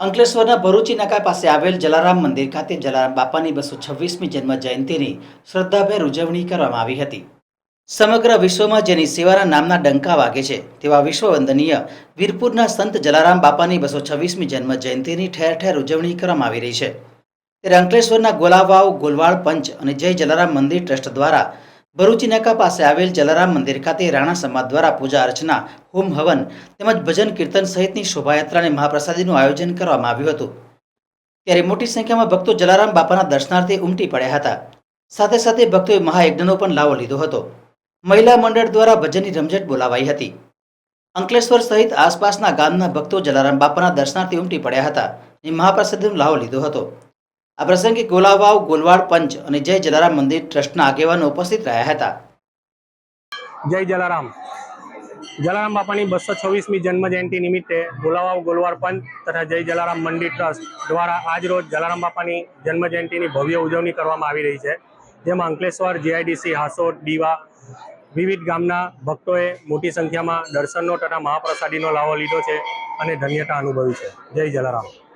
અંકલેશ્વરના ભરૂચી નાકા પાસે આવેલ જલારામ મંદિર ખાતે જલારામ બાપાની બસો છવ્વીસમી જન્મ જયંતિની શ્રદ્ધાભેર ઉજવણી કરવામાં આવી હતી. સમગ્ર વિશ્વમાં જેની સેવાના નામના ડંકા વાગે છે, તેવા વિશ્વવંદનીય વીરપુરના સંત જલારામ બાપાની બસો છવ્વીસમી જન્મ જયંતિની ઠેર ઠેર ઉજવણી કરવામાં આવી રહી છે. ત્યારે અંકલેશ્વરના ગોલાવાવ ગોલવાળ પંચ અને જય જલારામ મંદિર ટ્રસ્ટ દ્વારા ભરૂચી નાકા પાસે આવેલ જલારામ મંદિર ખાતે રાણા સમાજ દ્વારા પૂજા અર્ચના, હોમ હવન તેમજ ભજન કીર્તન સહિતની શોભાયાત્રાને મહાપ્રસાદીનું આયોજન કરવામાં આવ્યું હતું. ત્યારે મોટી સંખ્યામાં ભક્તો જલારામ બાપાના દર્શનાર્થે ઉમટી પડ્યા હતા. સાથે સાથે ભક્તોએ મહાયજ્ઞનો પણ લાવો લીધો હતો. મહિલા મંડળ દ્વારા ભજનની રમઝટ બોલાવાઈ હતી. અંકલેશ્વર સહિત આસપાસના ગામના ભક્તો જલારામ બાપાના દર્શનાર્થે ઉમટી પડ્યા હતા અને મહાપ્રસાદીનો લાવો લીધો હતો. આ પ્રસંગે ગોલાવાવ ગોલવાડ પંચ અને જય જલારામ મંદિર ટ્રસ્ટના આગેવાનો ઉપસ્થિત રહ્યા હતા. જય જલારામ. જલારામ બાપાની બસો છવ્વીસમી જન્મ જયંતિ નિમિત્તે ગોલાવાવ ગોલવાડ પંચ તથા જય જલારામ મંદિર ટ્રસ્ટ દ્વારા આજ રોજ જલારામ બાપાની જન્મ જયંતિની ભવ્ય ઉજવણી કરવામાં આવી રહી છે. જેમાં અંકલેશ્વર, જીઆઈડીસી હાસોટ દીવા વિવિધ ગામના ભક્તોએ મોટી સંખ્યામાં દર્શનનો તથા મહાપ્રસાદીનો લાવો લીધો છે અને ધન્યતા અનુભવી છે. જય જલારામ.